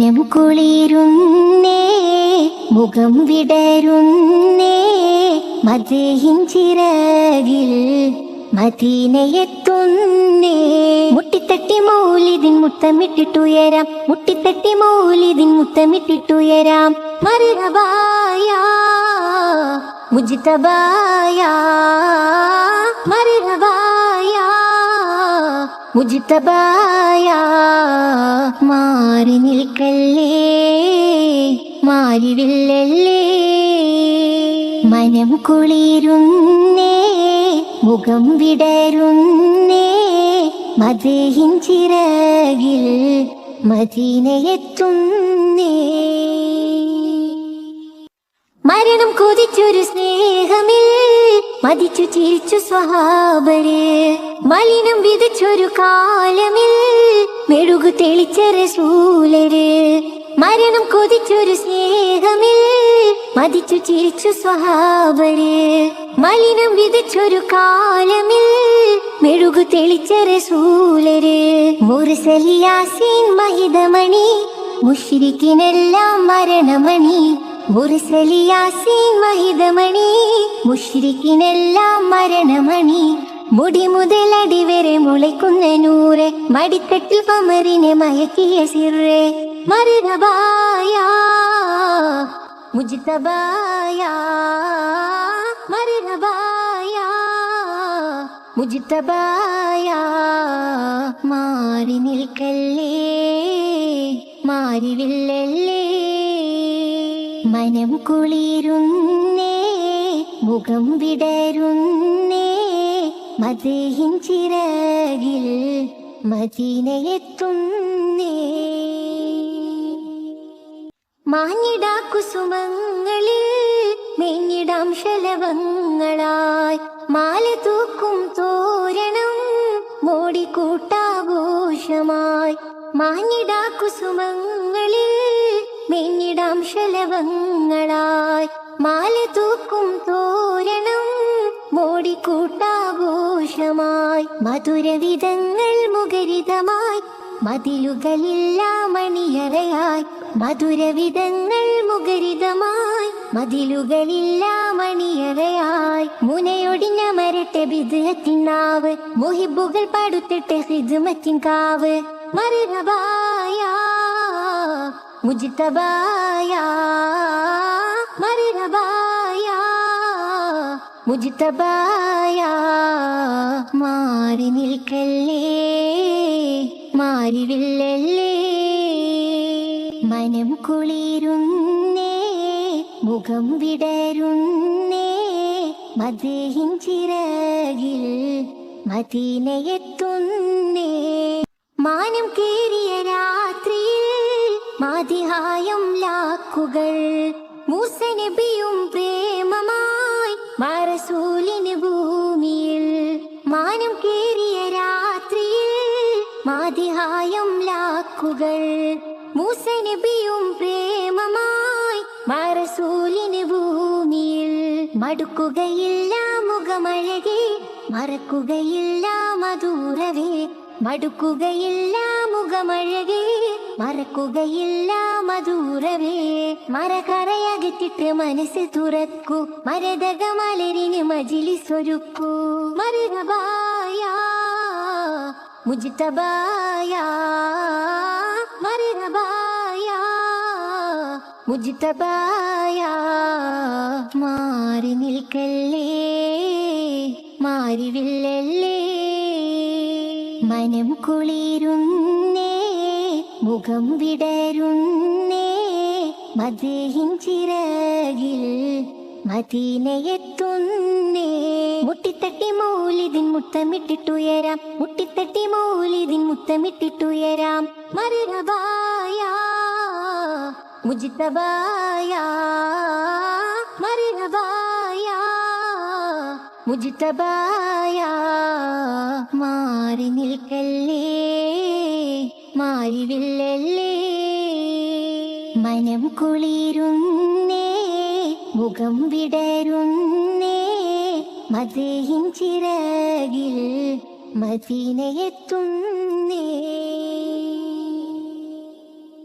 മനം കുളിരുന്നേ മുഖം വിടരുന്നേ മതേഹിൻ ചിറകിൽ മദീനയെത്തുന്നേ. മുട്ടിത്തട്ടി മൗലിതിൻ മുത്തമിട്ടിട്ടുയരാം മുട്ടിത്തട്ടി മൗലിതിൻ മുത്തമിട്ടിട്ടുയരാം. മറുകബായ മുജിതബായ മറുകബായ മുജിതബായ മനം കുളിരുന്നേ മുഖം വിടരുന്നേ മതേഹിൻ ചിറകിൽ മദീനയെത്തുന്നേ. മരണം കൊതിച്ചൊരു സ്നേഹമിൽ മതിച്ചു ചിരിച്ചു സ്വഹാബര് മലിനം വിതച്ചൊരു കാലമിൽ മെഴുകു തെളിച്ച റസൂലര് മരണം കൊതിച്ചൊരു സ്നേഹമിൽ മതിച്ചു ചിരിച്ചു സ്വഹാബര് മലിനം വിതച്ചൊരു കാലമിൽ മെഴുകു തെളിച്ച റസൂലര് മുറിസലിയാസീൻ മഹിതമണി മുഷിരിക്കിനെല്ലാം മരണമണി. മുറിസലിയാസീൻ മഹിതമണി മുഷിരിക്കിനെല്ലാം മരണമണി. മുടി മുതലടി വരെ മുളയ്ക്കുന്ന നൂറെ മടിത്തട്ടിൽ പമറിനെ മയക്കിയ സിറെ മറുകബായ മുജിതബായ മറുകബായ മുജിതബായ മാറി നിൽക്കല്ലേ മാറിവില്ലല്ലേ മനം കുളിരുന്നേ മുഖം വിടരുന്നേ മതേഹിൻ ചിറകിൽ മദീനയെത്തുന്നേ. മാഞ്ഞിടാ കുസുമങ്ങളിൽ മേഞ്ഞിടാം ശലഭങ്ങളായി. മാല തൂക്കും തോരണം മോടിക്കൂട്ടാഘോഷമായി. മാഞ്ഞിടാ കുസുമങ്ങളിൽ മേഞ്ഞിടാം ശലഭങ്ങളായി. മാല തൂക്കും തോരണം മോടിക്കൂട്ടാഘോഷമായി. മധുരവിധങ്ങൾ മുഖരിതമായി മതിലുകളില്ല മണിയറയായി മധുരവിധങ്ങൾ മുഖരിതമായി മതിലുകളില്ല മണിയറയായി മുനയൊടിഞ്ഞ മരട്ടെ ബിദ്ഹത്തിനാവ് മുഹിബുകൾ പടുത്തിട്ട് ഹിദ്മത്തിൻ കാവ്. മറുകബായ മുജിതബായ മറുകബായ മുജിതബായ മാറി നിൽക്കല്ലേ മാറിവില്ലല്ലേ. മുഖം വിടരുന്നേ. മതിഹിൻ ചിറകിൽ മദീനയെത്തുന്നേ. മാനം കേറിയ രാത്രിയിൽ മാതിഹായം ലാക്കുകൾ. മൂസനബിയും പ്രേമമായി മറസൂലിന് ഭൂമിയിൽ മാനം കേറിയ രാത്രിയിൽ മാതിഹായം ലാക്കുകൾ. മൂസനബിയും പ്രേമമായി മറസൂലിന് ഭൂമിയിൽ മടുക്കുകയില്ല മുഖമഴകെ മറക്കുകയില്ല മധൂരവേ. മടുക്കുകയില്ല മുഖമഴകെ മറക്കുകയില്ല മധൂരവേ. മരകറയകറ്റിട്ട് മനസ്സ് തുറക്കൂ മരതക മലരിന് മജിലി സ്വരുക്കൂ. മരുതബായ മുജിതബായ. മുജിതബായ മാറി നിൽക്കല്ലേ മാറിവില്ലല്ലേ? മനം കുളിരുന്നേ മുഖം വിടരുന്നേ മതേഹിൻ ചിറകിൽ മദീനയെത്തുന്നേ. മുട്ടിത്തട്ടി മൗലിദിൻ മുത്തമിട്ടിട്ടുയരാം മുട്ടിത്തട്ടി മൗലിദിൻ മുത്തമിട്ടിട്ടുയരാം. മറുകബായ മാറി നിൽക്കല്ലേ മാറിവില്ലല്ലേ. മനം കുളിരുന്നേ മുഖം വിടരുന്നേ മതേഹിൻ ചിറകിൽ മദീനയെത്തുന്നേ.